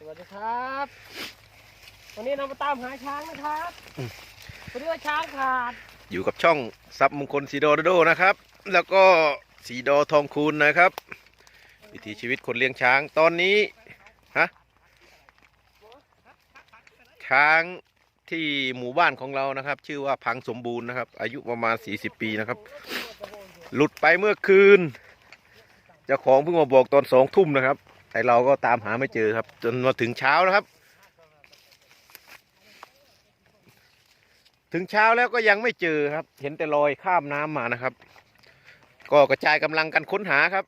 สวัสดีครับ วันนี้เรามาตามหาช้างนะครับวันนี้ว่าช้างขาด อยู่กับช่องซับมงคลสีดอโดโดนะครับ แล้วก็สีดอทองคูณนะครับ วิถีชีวิตคนเลี้ยงช้างตอนนี้ฮะช้างที่หมู่บ้านของเรานะครับ ชื่อว่าพังสมบูรณ์นะครับ อายุประมาณ 40 ปีนะครับ หลุดไปเมื่อคืนเจ้าของเพิ่งมาบอกตอนสองทุ่มนะครับ ไอเราก็ตามหาไม่เจอครับ จนมาถึงเช้านะครับ ถึงเช้าแล้วก็ยังไม่เจอครับ เห็นแต่รอยข้ามน้ำมานะครับ ก็กระจายกำลังกันค้นหาครับ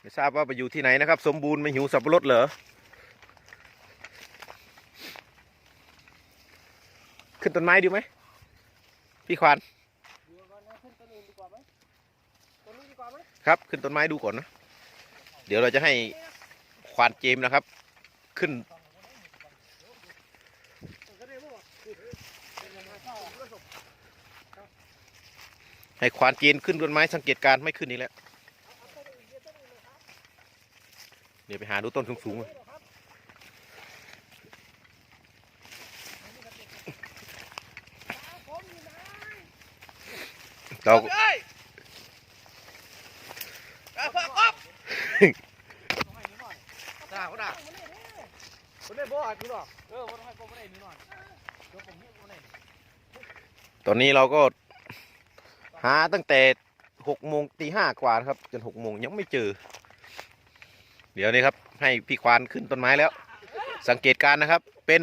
ไม่ทราบว่าไปอยู่ที่ไหนนะครับ สมบูรณ์ไม่หิวสับปะรดเหรอ ขึ้นต้นไม้ดีไหม พี่ควานครับขึ้นต้นไม้ดูก่อนนะเดี๋ยวเราจะให้ควานเจมนะครับ ขึ้น ให้ควานเจนขึ้นต้นไม้สังเกตการไม่ขึ้นนี่แหละเดี๋ยวไปหาดูต้นสูงๆก่อนเราเอ้ย เอาพักอ๊อบด่าเขาด่าคนได้บ่อะคุณหรอเออคนให้ผมไม่ได้นี่หน่อยเดี๋ยวผมเฮียคนไหนตอนนี้เราก็หาตั้งแต่หกโมงตีห้ากว่านะครับ จนหกโมงยังไม่เจอ เดี๋ยวนี้ครับ ให้พี่ควานขึ้นต้นไม้แล้ว สังเกตการณ์นะครับ เป็น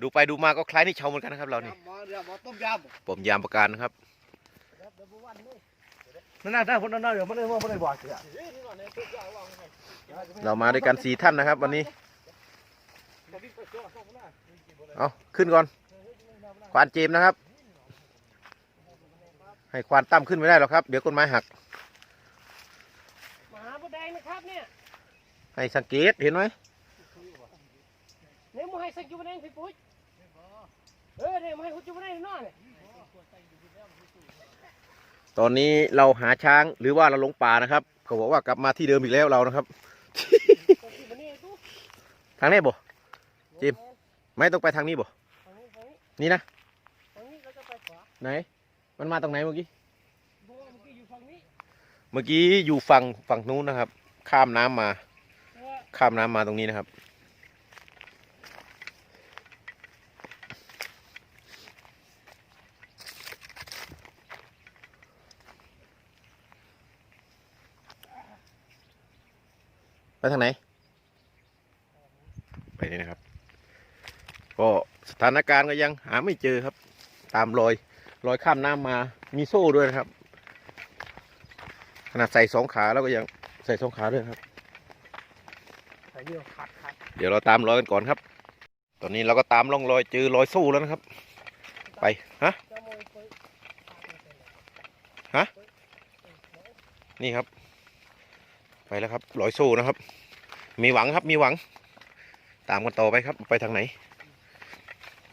ดูไปดูมาก็คล้ายนี่เชาเหมือนกันนะครับ เรานี่หมอเดี๋ยวหมอต้มยผมยามประการนะครับำ นั่นน่ะถ้าคนนั้นเดี๋ยวไม่ได้ว่าไม่ได้บ่อยเสียเรามาด้วยกันสี่ท่านนะครับ วันนี้ เอาขึ้นก่อน ควานเจมส์นะครับ ให้ควานตั้มขึ้นไม่ได้หรอกครับ เดี๋ยวต้นไม้หักหมาบดแดงนะครับเนี่ย ให้สังเกตเห็นไหมเนี่ยมึงให้สักจุบแดงพี่ปุ้ยเออเนี่ยมึงให้คุณจุบแดงน้อยเนี่ย ตอนนี้เราหาช้างหรือว่าเราหลงป่านะครับ เขาบอกว่ากลับมาที่เดิมอีกแล้วเรานะครับคนที่มันนี่ตู้ทางนี้บ่จิ้มไม่ต้องไปทางนี้บ่ฝั่งนี้ฝั่งนี้นี่นะฝั่งนี้เราจะไปขวาไหน มันมาตรงไหนเมื่อกี้เพราะว่าเมื่อกี้อยู่ฝั่งนี้เมื่อกี้อยู่ฝั่งฝั่งนู้นนะครับ ข้ามน้ำมาเพราะว่าข้ามน้ำมาตรงนี้นะครับ ทางไหน ไปนี่นะครับ ก็สถานการณ์ก็ยังหาไม่เจอครับ ตามรอยรอยข้ามน้ำมามีโซ่ด้วยนะครับ ขนาดใส่สองขาแล้วก็ยังใส่สองขาด้วยนะครับใส่เดียวขาดขาดเดี๋ยวเราตามรอยกันก่อนครับ ตอนนี้เราก็ตามร่องรอยเจอรอยสู้แล้วนะครับ ไปฮะจะมองไปนี่ครับ ไปแล้วครับรอยสู้นะครับ มีหวังครับมีหวัง ตามกันต่อไปครับ ไปทางไหน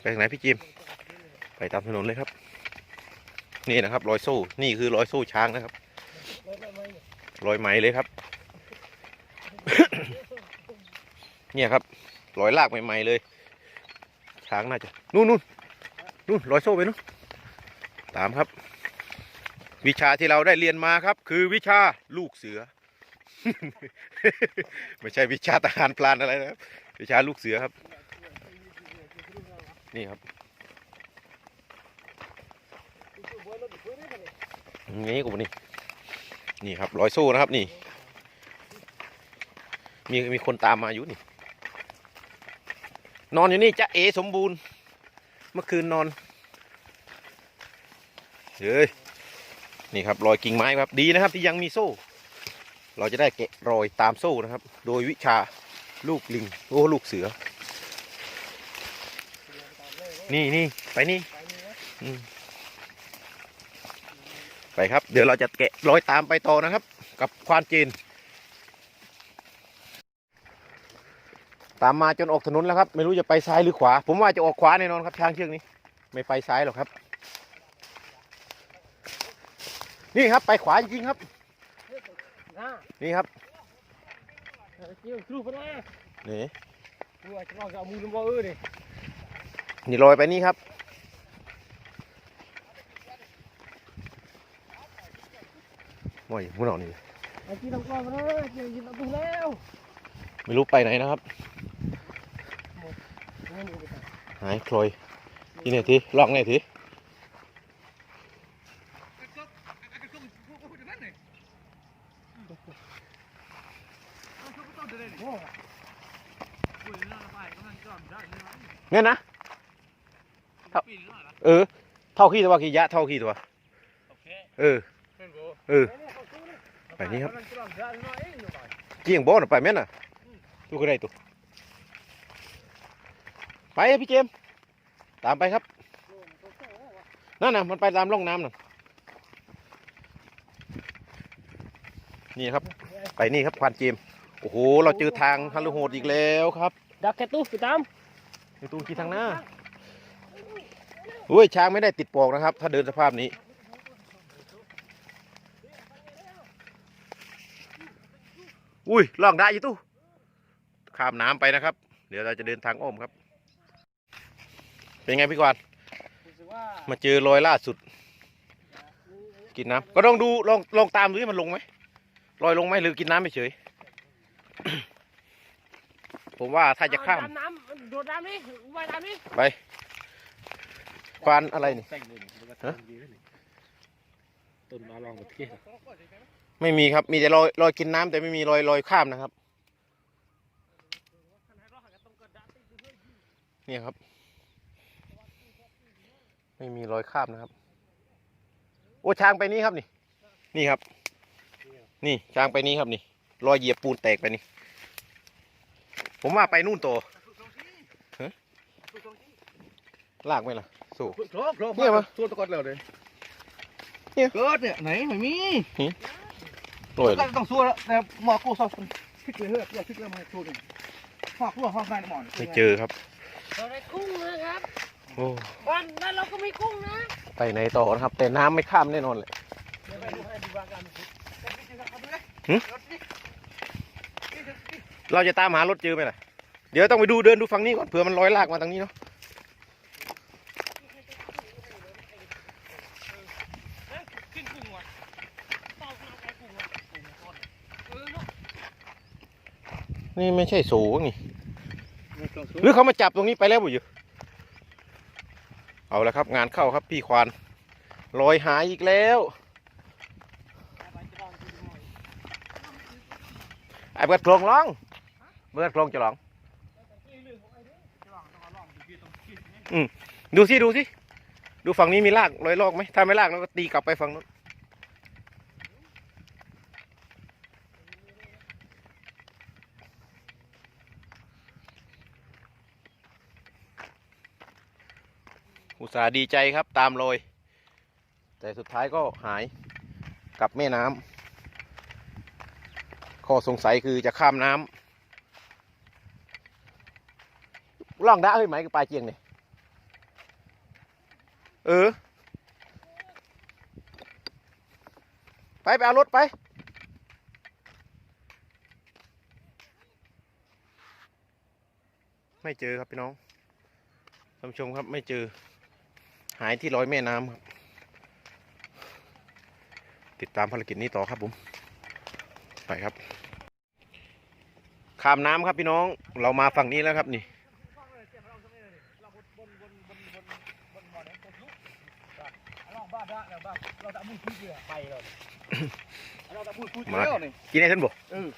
ไปทางไหนพี่จิม ไปตามถนนเลยครับ นี่นะครับรอยสู้นี่คือรอยสู้ช้างนะครับไม่ไม่ไม่รอยไหมเลยครับ เนี่ยครับรอยลากใหม่ๆเลย ช้างน่าจะนู่นนู่นนู่นรอยโซ่ไปนู่นตามครับ วิชาที่เราได้เรียนมาครับ คือวิชาลูกเสือ ไม่ใช่วิชาทหารพลานอะไรนะครับ วิชาลูกเสือครับ นี่ครับนี่กูนี่นี่ครับรอยโซ่นะครับนี่ มีมีคนตามมาอยู่นี่ นอนอยู่นี่จะเอสมบูรณ์ เมื่อคืนนอนเฮ้ยนี่ครับรอยกิ่งไม้ครับดีนะครับที่ยังมีโซ่ เราจะได้แกะรอยตามโซ่นะครับ โดยวิชาลูกลิงโอ้ลูกเสือ นี่นี่ไปนี่อืมไปครับ เดี๋ยวเราจะแกะรอยตามไปต่อนะครับ กับควานจีน ตามมาจนออกถนนแล้วครับ ไม่รู้จะไปซ้ายหรือขวา ผมว่าจะออกขวาแน่นอนครับช้างเชือกนี้ ไม่ไปซ้ายหรอกครับ นี่ครับไปขวาจริงๆครับ นะนี่ครับเออเกี่ยวครูพนะนี่ครูอาจจะลองจะเอามือลงบ่อเออดินี่ลอยไปนี่ครับโอ้ยมุนออกนี่ไอ้ที่ต้องกล้องนะเกี่ยวยินเอาตุ้งแล้วไม่รู้ไปไหนนะครับนี่นี่ไปหายโคลอยนี่เนี่ยทีลองเนี่ยที เนี่ยนะเออ เท่าขี้ตัวขี้ยะเท่าขี้ตัวเออเออ ไปนี่ครับ เกี่ยงบอลไปแม่นน่ะดูก็ได้ตัวไปพี่เจมส์ตามไปครับ นั่นน่ะมันไปตามร่องน้ำน่ะนี่ครับ ไปนี่ครับควานเจมส์โอ้โห เราเจอทางฮัลโหดอีกแล้วครับ ดักแค่ตู้ไปตาม ในตู้ขี้ทางหน้าอุ้ยช้างไม่ได้ติดปลอกนะครับ ถ้าเดินสภาพนี้ อุ้ยลองได้อยู่ตู้ข้ามน้ำไปนะครับ เดี๋ยวเราจะเดินทางอ้อมครับ เป็นไงพี่กวานรู้สึกว่ามาเจอรอยล่าสุด กินน้ำก็ต้องดูลองลองตามดูที่มันลงไหมลอยลงไหมหรือกินน้ำไปเฉย ผมว่าถ้าจะข้ามเอดำน้ำโดดน้ำนี่ว่ายน้ำนี่ไปควานอะไรนี่ แต่งเลยมันก็ฮะทำดีเลยนี่ต้นมาลองกับพี่ไม่มีครับ มีแต่รอยรอยกินน้ำแต่ไม่มีรอยรอยข้ามนะครับ เนี่ยครับ ไม่มีรอยข้ามนะครับ โอ้ช้างไปนี่ครับนี่ นี่ครับ นี่ช้างไปนี่ครับนี่ รอยเหยียบปูนแตกไปนี่ ผมว่าไปนู่นโตฮะลากไหมล่ะ สู้โครกโครกเนี่ยมาสู้ตะกอนแล้วเลยเนี่ยเกิดเนี่ยไหนไม่มีโรยก็ต้องสู้แล้วแต่หมอกูสอบพลิกเลยเฮ้ยอย่าพลิกเลยมาสู้ดิหอกลัวหอกแม่หมอนไม่เจอครับเราได้กุ้งนะครับโอ้วันนั้นเราก็มีกุ้งนะ ไปไหนต่อนะครับ แต่น้ำไม่ข้ามแน่นอนเลยเดี๋ยวไปดูให้ดูว่ากัน เราจะตามหารถเจอไหมล่ะ เดี๋ยวต้องไปดูเดินดูฝั่งนี้ก่อนเผื่อมันลอยลากมาทางนี้เนาะขึ้นกุ้งว่ะเต้าขึ้นเอาไปกุ้งว่ะกุ้งทอดเออเนาะนี่ไม่ใช่สูงนี่ หรือเขามาจับตรงนี้ไปแล้วบุอยู่เอาละครับ งานเข้าครับพี่ควานลอยหายอีกแล้วไอ้เบิดโครงร้อง เบิดโครงจะร้องอืมดูสิดูสิดูฝั่งนี้มีลากลอยลอกไหมถ้าไม่ลากเราก็ตีกลับไปฝั่งนู้นอุตส่าห์ดีใจครับตามรอยแต่สุดท้ายก็หายกลับแม่น้ำข้อสงสัยคือจะข้ามน้ำ ล่องได้เฮ้ยไหมกับปลาเจียงเนี่ยเออ ไปไปเอารถไป ไม่เจอครับพี่น้องท่านผู้ชมครับไม่เจอ หายที่ร้อยแม่น้ำครับ ติดตามภารกิจนี้ต่อครับผม ไปครับข้ามน้ำครับพี่น้อง เรามาฝั่งนี้แล้วครับนี่ เราจะ มุ่งพูดเยอะไปเลยเราจะพูดพูดมาเยอะนี่กินได้ท่านบ่เออ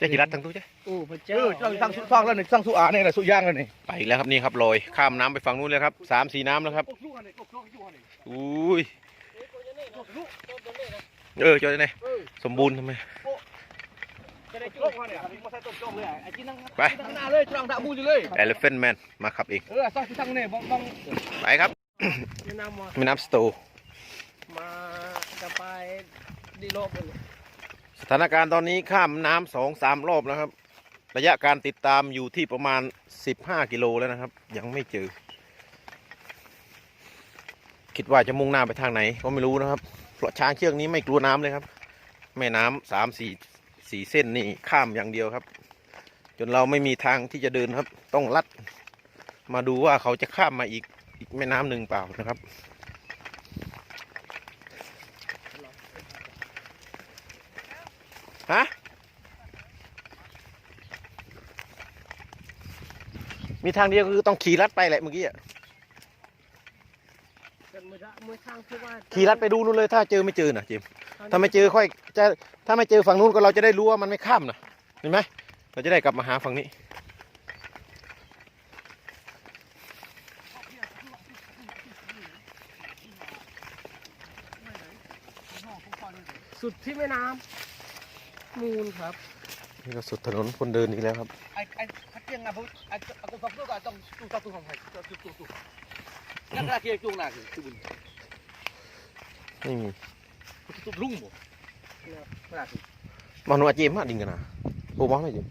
จะกินรัดทั้งตู้ใช่โอ้พระเอเจ้าอเราสั่งสุฟังแล้วนี่สั่งสุอาเนี่ยแหละสุย่างแล้วนี่ไปอีกแล้วครับนี่ครับลอยข้ามน้ำไปฝั่งนู้นเลยครับสามสี่น้ำแล้วครับกกลูกอันนี้กกลูกอยู่อันนี้อุ้ยกกลูกเออเจอได้ไงสมบูรณ์ทำไมจะได้กกอันนี้อันนี้มาใส่ต้นจมเลยไอ้ที่นั่งไปข้างหน้าเลยจ้องดาบูอยู่เลย Elephant Man มาขับเองเออสั่งที่ทั้งนี่บ้องบ้องไปครับแนะนำว่าแม่น้ำสโต มาจะไปดีโลกเลยสถานการณ์ตอนนี้ข้ามน้ำสองสามรอบแล้วครับ ระยะการติดตามอยู่ที่ประมาณ 15 กิโลแล้วนะครับ ยังไม่เจอ คิดว่าจะมุ่งหน้าไปทางไหนก็ไม่รู้นะครับ เพราะช้างเชือกนี้ไม่กลัวน้ำเลยครับ แม่น้ำสามสี่สี่เส้นนี่ข้ามอย่างเดียวครับ จนเราไม่มีทางที่จะเดินครับ ต้องลัด มาดูว่าเขาจะข้ามมาอีกอีกแม่น้ำหนึ่งเปล่านะครับ มีทางเดียวคือต้องขี่ลัดไปแหละเมื่อกี้อะเป็นมือละมือข้างคือว่าขี่ลัดไปดูนู่นเลย ถ้าเจอไม่เจอนะจิมถ้าไม่เจอค่อยจะถ้าไม่เจอฝั่งนู้นก็เราจะได้รู้ว่ามันไม่ข้ามนะเห็นไหมเราจะได้กลับมาหาฝั่งนี้สุดที่แม่น้ำมูลครับ นี่ก็สุดถนนคนเดินอีกแล้วครับไอ้ไอ้ ขัดเกียงอะผมไอ้กูฟังด้วยก็ต้องตู้ตู้ของใครตู้ตู้ตู้นั่นราคาเกียงจุงน่ะคือบุญไม่มีตู้ลุงบ่น่ะคือมาหนูอาจิมมาดิ่งกันนะโอ้บ้าไม่จิม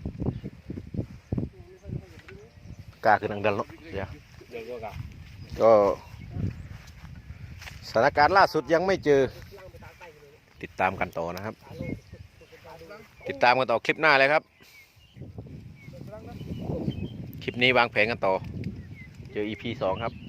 กาคือนังดันเนาะเดี๋ยวเดี๋ยวก็ก็สถานการณ์ล่าสุดยังไม่เจอ ติดตามกันต่อนะครับ ติดตามกันต่อคลิปหน้าเลยครับ คลิปนี้วางแผนกันต่อ เจอ EP สองครับ